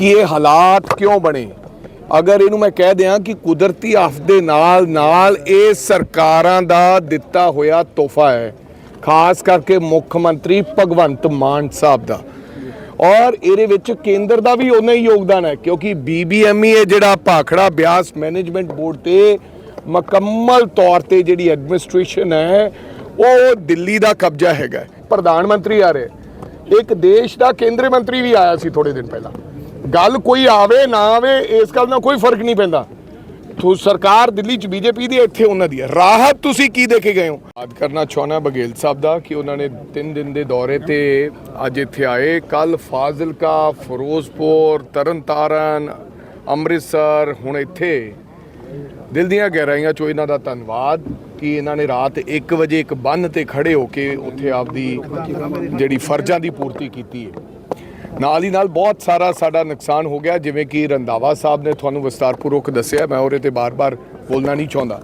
ਕਿ ਇਹ ਹਾਲਾਤ ਕਿਉਂ ਬਣੇ? ਅਗਰ ਇਹਨੂੰ ਮੈਂ ਕਹਿ ਦਿਆਂ ਕਿ ਕੁਦਰਤੀ ਆਫਤ ਦੇ ਨਾਲ ਨਾਲ ਇਹ ਸਰਕਾਰਾਂ ਦਾ ਦਿੱਤਾ ਹੋਇਆ ਤੋਹਫਾ ਹੈ, ਖਾਸ ਕਰਕੇ ਮੁੱਖ ਮੰਤਰੀ ਭਗਵੰਤ ਮਾਨ ਸਾਹਿਬ ਦਾ। ਔਰ ਇਹਦੇ ਵਿੱਚ ਕੇਂਦਰ ਦਾ ਵੀ ਉਨਾ ਹੀ ਯੋਗਦਾਨ ਹੈ, ਕਿਉਂਕਿ ਬੀਬੀਐਮਈ ਹੈ ਜਿਹੜਾ ਭਾਖੜਾ ਬਿਆਸ ਮੈਨੇਜਮੈਂਟ ਬੋਰਡ ਤੇ ਮੁਕੰਮਲ ਤੌਰ ਤੇ ਜਿਹੜੀ ਐਡਮਿਨਿਸਟ੍ਰੇਸ਼ਨ ਹੈ, ਉਹ ਦਿੱਲੀ ਦਾ ਕਬਜ਼ਾ ਹੈਗਾ ਪ੍ਰਧਾਨ ਮੰਤਰੀ ਆ ਰਹੇ। ਇੱਕ ਦੇਸ਼ ਦਾ ਕੇਂਦਰੀ ਮੰਤਰੀ ਵੀ ਆਇਆ ਸੀ ਥੋੜੇ ਦਿਨ ਪਹਿਲਾਂ। ਗੱਲ ਕੋਈ ਆਵੇ ਨਾ ਆਵੇ ਇਸ ਗੱਲ ਨਾਲ ਕੋਈ ਫ਼ਰਕ ਨਹੀਂ ਪੈਂਦਾ। ਤੋ ਸਰਕਾਰ ਦਿੱਲੀ ਚ ਬੀਜੇਪੀ ਦੀ ਹੈ, ਇੱਥੇ ਉਹਨਾਂ ਦੀ ਹੈ। ਰਾਹਤ ਤੁਸੀਂ ਕੀ ਦੇ ਕੇ ਗਏ ਹੋ? ਯਾਦ ਕਰਨਾ ਚਾਹੁੰਦਾ ਬਘੇਲ ਸਾਹਿਬ ਦਾ ਕਿ ਉਹਨਾਂ ਨੇ 3 ਦਿਨ ਦੇ ਦੌਰੇ ਤੇ ਅੱਜ ਇੱਥੇ ਆਏ। ਕੱਲ ਫਾਜ਼ਿਲਕਾ ਫਿਰੋਜ਼ਪੁਰ ਤਰਨਤਾਰਨ ਅੰਮ੍ਰਿਤਸਰ ਹੁਣ ਇੱਥੇ। ਦਿਲ ਦੀਆਂ ਗਹਿਰਾਈਆਂ ਚੋਂ ਇਹਨਾਂ ਦਾ ਧੰਨਵਾਦ ਕਿ ਇਹਨਾਂ ਨੇ ਰਾਤ 1 ਵਜੇ ਇੱਕ ਬੰਨ ਤੇ ਖੜੇ ਹੋ ਕੇ ਉੱਥੇ ਆਪਦੀ ਜਿਹੜੀ ਫਰਜ਼ਾਂ ਦੀ ਪੂਰਤੀ ਕੀਤੀ ਹੈ। ਨਾਲ ਹੀ ਨਾਲ ਬਹੁਤ ਸਾਰਾ ਸਾਡਾ ਨੁਕਸਾਨ ਹੋ ਗਿਆ, ਜਿਵੇਂ ਕਿ ਰੰਦਾਵਾ ਸਾਹਿਬ ਨੇ ਤੁਹਾਨੂੰ ਵਿਸਤਾਰਪੂਰਵਕ ਦੱਸਿਆ, ਮੈਂ ਉਹਦੇ ਤੇ ਬਾਰ-ਬਾਰ ਬੋਲਣਾ ਨਹੀਂ ਚਾਹੁੰਦਾ।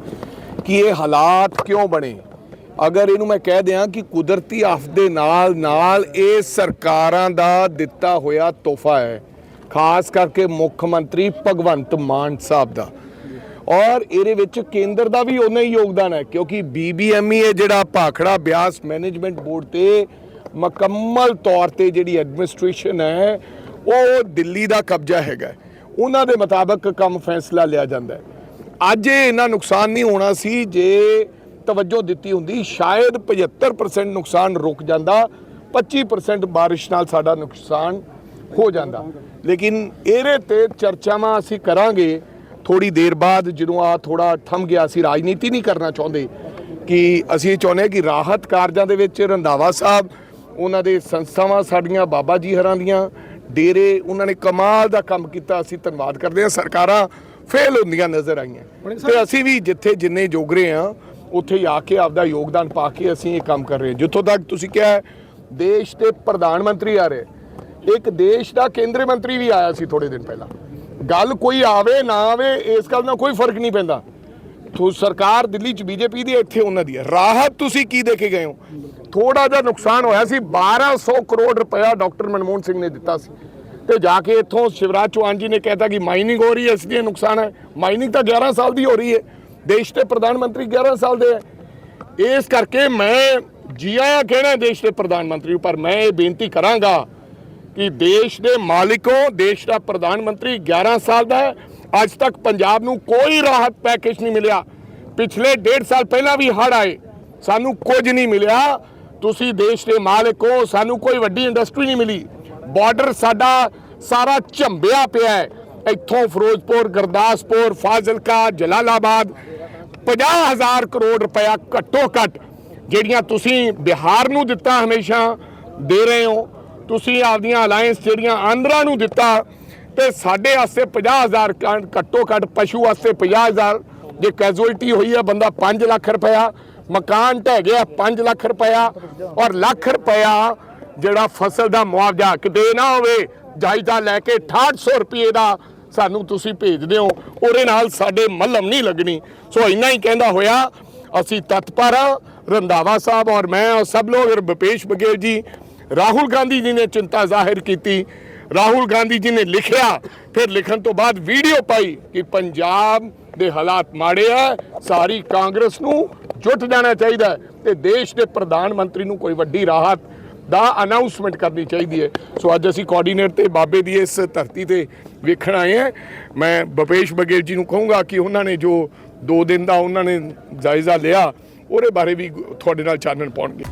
ਕਿ ਇਹ ਹਾਲਾਤ ਕਿਉਂ ਬਣੇ? ਅਗਰ ਇਹਨੂੰ ਮੈਂ ਕਹਿ ਦਿਆਂ ਕਿ ਕੁਦਰਤੀ ਆਫਤ ਦੇ ਨਾਲ ਨਾਲ ਇਹ ਸਰਕਾਰਾਂ ਦਾ ਦਿੱਤਾ ਹੋਇਆ ਤੋਹਫਾ ਹੈ, ਖਾਸ ਕਰਕੇ ਮੁੱਖ ਮੰਤਰੀ ਭਗਵੰਤ ਮਾਨ ਸਾਹਿਬ ਦਾ। ਔਰ ਇਹਦੇ ਵਿੱਚ ਕੇਂਦਰ ਦਾ ਵੀ ਉਨਾ ਹੀ ਯੋਗਦਾਨ ਹੈ, ਕਿਉਂਕਿ ਬੀਬੀਐਮਈ ਹੈ ਜਿਹੜਾ ਭਾਖੜਾ ਬਿਆਸ ਮੈਨੇਜਮੈਂਟ ਬੋਰਡ ਤੇ ਮੁਕੰਮਲ ਤੌਰ ਤੇ ਜਿਹੜੀ ਐਡਮਿਨਿਸਟ੍ਰੇਸ਼ਨ ਹੈ, ਉਹ ਦਿੱਲੀ ਦਾ ਕਬਜ਼ਾ ਹੈਗਾ। ਉਹਨਾਂ ਦੇ ਮੁਤਾਬਕ ਕੰਮ ਫੈਸਲਾ ਲਿਆ ਜਾਂਦਾ ਅੱਜ ਇਹ ਇੰਨਾ ਨੁਕਸਾਨ ਨਹੀਂ ਹੋਣਾ ਸੀ ਜੇ ਤਵੱਜੋ ਦਿੱਤੀ ਹੁੰਦੀ, ਸ਼ਾਇਦ 75% ਨੁਕਸਾਨ ਰੁਕ ਜਾਂਦਾ 25% ਬਾਰਿਸ਼ ਨਾਲ ਸਾਡਾ ਨੁਕਸਾਨ ਹੋ ਜਾਂਦਾ। ਲੇਕਿਨ ਇਹਦੇ ਤੇ ਚਰਚਾਵਾਂ ਅਸੀਂ ਕਰਾਂਗੇ ਥੋੜੀ ਦੇਰ ਬਾਅਦ, ਜਦੋਂ ਆ ਥੋੜਾ ਥੰਮ ਗਿਆ, ਅਸੀਂ ਰਾਜਨੀਤੀ ਨਹੀਂ ਕਰਨਾ ਚਾਹੁੰਦੇ ਕਿ ਅਸੀਂ ਇਹ ਚਾਹੁੰਦੇ ਹਾਂ ਕਿ ਰਾਹਤ ਕਾਰਜਾਂ ਦੇ ਵਿੱਚ ਰੰਧਾਵਾ ਸਾਹਿਬ ਉਹਨਾਂ ਦੇ ਸੰਸਥਾਵਾਂ ਸਾਡੀਆਂ ਬਾਬਾ ਜੀ ਹਰਾਂ ਦੀਆਂ ਡੇਰੇ ਉਹਨਾਂ ਨੇ ਕਮਾਲ ਦਾ ਕੰਮ ਕੀਤਾ ਅਸੀਂ ਧੰਨਵਾਦ ਕਰਦੇ ਹਾਂ ਸਰਕਾਰਾਂ ਫੇਲ ਹੁੰਦੀਆਂ ਨਜ਼ਰ ਆਈਆਂ। ਤੇ ਅਸੀਂ ਵੀ ਜਿੱਥੇ ਜਿੰਨੇ ਜੋਗਰੇ ਆ ਉੱਥੇ ਆ ਕੇ ਆਪਦਾ ਯੋਗਦਾਨ ਪਾ ਕੇ ਅਸੀਂ ਇਹ ਕੰਮ ਕਰ ਰਹੇ ਹਾਂ। ਜਿੱਥੋਂ ਤੱਕ ਤੁਸੀਂ ਕਿਹਾ ਦੇਸ਼ ਦੇ ਪ੍ਰਧਾਨ ਮੰਤਰੀ ਆ ਰਹੇ। ਇੱਕ ਦੇਸ਼ ਦਾ ਕੇਂਦਰੀ ਮੰਤਰੀ ਵੀ ਆਇਆ ਸੀ ਥੋੜੇ ਦਿਨ ਪਹਿਲਾਂ। ਗੱਲ ਕੋਈ ਆਵੇ ਨਾ ਆਵੇ ਇਸ ਗੱਲ ਨਾਲ ਕੋਈ ਫ਼ਰਕ ਨਹੀਂ ਪੈਂਦਾ। ਤੋ ਸਰਕਾਰ ਦਿੱਲੀ ਚ ਬੀਜੇਪੀ ਦੀ ਹੈ, ਇੱਥੇ ਉਹਨਾਂ ਦੀ ਹੈ। ਰਾਹਤ ਤੁਸੀਂ ਕੀ ਦੇ ਕੇ ਗਏ ਹੋ? ਥੋੜਾ ਜਿਹਾ ਨੁਕਸਾਨ ਹੋਇਆ ਸੀ 1200 ਕਰੋੜ ਰੁਪਇਆ ਡਾਕਟਰ ਮਨਮੋਹਨ ਸਿੰਘ ਨੇ ਦਿੱਤਾ ਸੀ। ਤੇ ਜਾ ਕੇ ਇੱਥੋਂ ਸ਼ਿਵਰਾਜ ਚੌਹਾਨ ਜੀ ਨੇ ਕਹਿਤਾ ਕਿ ਮਾਈਨਿੰਗ ਹੋ ਰਹੀ ਹੈ ਇਸ ਲਈ ਨੁਕਸਾਨ ਹੈ। ਮਾਈਨਿੰਗ ਤਾਂ 11 ਸਾਲ ਦੀ ਹੋ ਰਹੀ ਹੈ। ਦੇਸ਼ ਦੇ ਪ੍ਰਧਾਨ ਮੰਤਰੀ 11 ਸਾਲ ਦੇ ਹੈ। ਇਸ ਕਰਕੇ ਮੈਂ ਜੀ ਆਇਆਂ ਕਹਿਣਾ ਦੇਸ਼ ਦੇ ਪ੍ਰਧਾਨ ਮੰਤਰੀ ਪਰ ਮੈਂ ਇਹ ਬੇਨਤੀ ਕਰਾਂਗਾ ਕਿ ਦੇਸ਼ ਦੇ ਮਾਲਿਕੋ ਦੇਸ਼ ਦਾ ਪ੍ਰਧਾਨ ਮੰਤਰੀ 11 ਸਾਲ ਦਾ ਹੈ। ਅੱਜ ਤੱਕ ਪੰਜਾਬ ਨੂੰ ਕੋਈ ਰਾਹਤ ਪੈਕੇਜ ਨਹੀਂ ਮਿਲਿਆ। ਪਿਛਲੇ 1.5 ਸਾਲ ਪਹਿਲਾਂ ਵੀ ਹੜ੍ਹ ਆਏ। ਸਾਨੂੰ ਕੁਝ ਨਹੀਂ ਮਿਲਿਆ। ਤੁਸੀਂ ਦੇਸ਼ ਦੇ ਮਾਲਿਕੋ ਸਾਨੂੰ ਕੋਈ ਵੱਡੀ ਇੰਡਸਟਰੀ ਨਹੀਂ ਮਿਲੀ। ਬਾਰਡਰ ਸਾਡਾ ਸਾਰਾ ਝੰਬਿਆ ਪਿਆ ਹੈ। ਇੱਥੋਂ ਫਿਰੋਜ਼ਪੁਰ, ਗੁਰਦਾਸਪੁਰ, ਫਾਜ਼ਿਲਕਾ, ਜਲਾਲਾਬਾਦ 50000 ਕਰੋੜ ਰੁਪਇਆ ਘੱਟੋ ਘੱਟ ਜਿਹੜੀਆਂ ਤੁਸੀਂ ਬਿਹਾਰ ਨੂੰ ਦਿੱਤਾ ਹਮੇਸ਼ਾ ਦੇ ਰਹੇ ਹੋ। ਤੁਸੀਂ ਆਪਦੀਆਂ ਅਲਾਈਅੰਸ ਜਿਹੜੀਆਂ ਆਂਧਰਾ ਨੂੰ ਦਿੱਤਾ ਤੇ ਸਾਡੇ ਵਾਸਤੇ 50000 ਕ- ਘੱਟੋ ਘੱਟ ਪਸ਼ੂ ਵਾਸਤੇ 50000 ਜੇ ਕੈਜੂਅਲਟੀ ਹੋਈ ਹੈ ਬੰਦਾ 5 ਲੱਖ ਰੁਪਇਆ, ਮਕਾਨ ਢਹਿ ਗਿਆ 5 ਲੱਖ ਰੁਪਇਆ, ਔਰ ਲੱਖ ਰੁਪਇਆ ਜਿਹੜਾ ਫਸਲ ਦਾ ਮੁਆਵਜ਼ਾ ਕਿਤੇ ਨਾ ਹੋਵੇ, ਜਾਇਜ਼ਾ ਲੈ ਕੇ 6800 ਰੁਪਏ ਦਾ ਸਾਨੂੰ ਤੁਸੀਂ ਭੇਜਦੇ ਹੋ ਉਹਦੇ ਨਾਲ ਸਾਡੇ ਮੱਲਮ ਨਹੀਂ ਲੱਗਣੀ। ਸੋ ਇੰਨਾ ਹੀ ਕਹਿੰਦਾ ਹੋਇਆ, ਅਸੀਂ ਤਤਪਰ ਹਾਂ। ਰੰਧਾਵਾ ਸਾਹਿਬ ਔਰ ਮੈਂ ਔਰ ਸਭ ਲੋਕ, ਔਰ ਭੁਪੇਸ਼ ਬਘੇਲ ਜੀ, ਰਾਹੁਲ ਗਾਂਧੀ ਜੀ ਨੇ ਚਿੰਤਾ ਜ਼ਾਹਿਰ ਕੀਤੀ ਰਾਹੁਲ ਗਾਂਧੀ ਜੀ ਨੇ ਲਿਖਿਆ, ਫਿਰ ਲਿਖਣ ਤੋਂ ਬਾਅਦ ਵੀਡੀਓ ਪਾਈ ਕਿ ਪੰਜਾਬ ਦੇ ਹਾਲਾਤ ਮਾੜੇ ਆ, ਸਾਰੀ ਕਾਂਗਰਸ ਨੂੰ ਜੁਟ ਜਾਣਾ ਚਾਹੀਦਾ ਹੈ ਤੇ ਦੇਸ਼ ਦੇ ਪ੍ਰਧਾਨ ਮੰਤਰੀ ਨੂੰ ਕੋਈ ਵੱਡੀ ਰਾਹਤ ਦਾ ਅਨਾਉਂਸਮੈਂਟ ਕਰਨੀ ਚਾਹੀਦੀ ਹੈ। ਸੋ ਅੱਜ ਅਸੀਂ ਕੋਆਰਡੀਨੇਟ ਤੇ ਬਾਬੇ ਦੀ ਇਸ ਧਰਤੀ ਤੇ ਵੇਖਣ ਆਏ ਹਾਂ। ਮੈਂ ਭੁਪੇਸ਼ ਬਘੇਲ ਜੀ ਨੂੰ ਕਹੂੰਗਾ ਕਿ ਉਹਨਾਂ ਨੇ ਜੋ 2 ਦਿਨ ਦਾ ਉਹਨਾਂ ਨੇ ਜਾਇਜ਼ਾ ਲਿਆ, ਉਹਦੇ ਬਾਰੇ ਵੀ ਤੁਹਾਡੇ ਨਾਲ ਚਾਨਣ ਪਾਉਣਗੇ।